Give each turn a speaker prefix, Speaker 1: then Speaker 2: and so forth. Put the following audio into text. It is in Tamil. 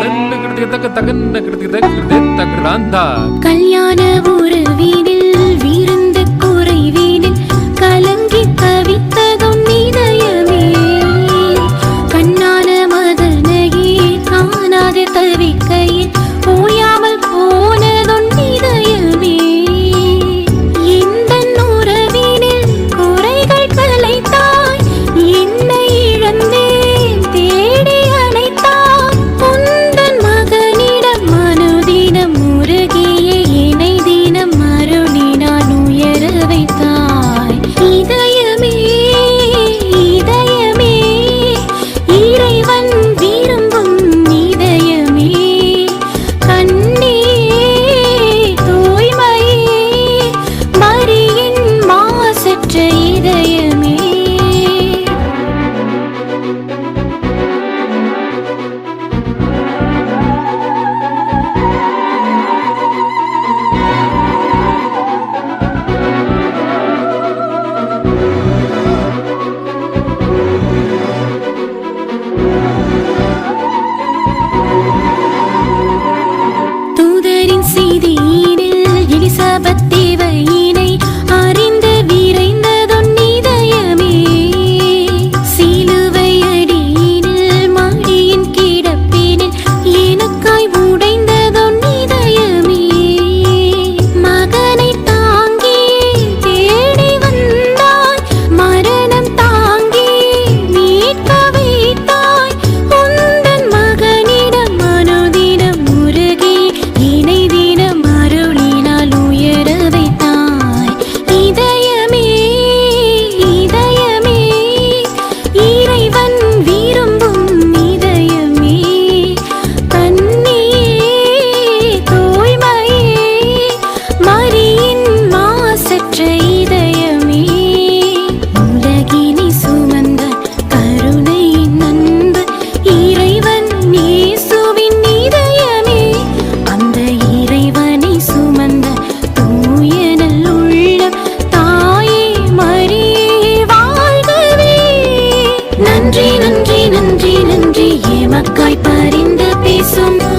Speaker 1: கடல்ல கிடத்துக்கு தக்க தகன்னு கிடத்துக்கு தக்கிருதே தக்கிருதாந்தா
Speaker 2: கல்யாண ஒரு வீதில் நன்றி நன்றி நன்றி நன்றி. ஏமக்காய் பரிந்து பேசும்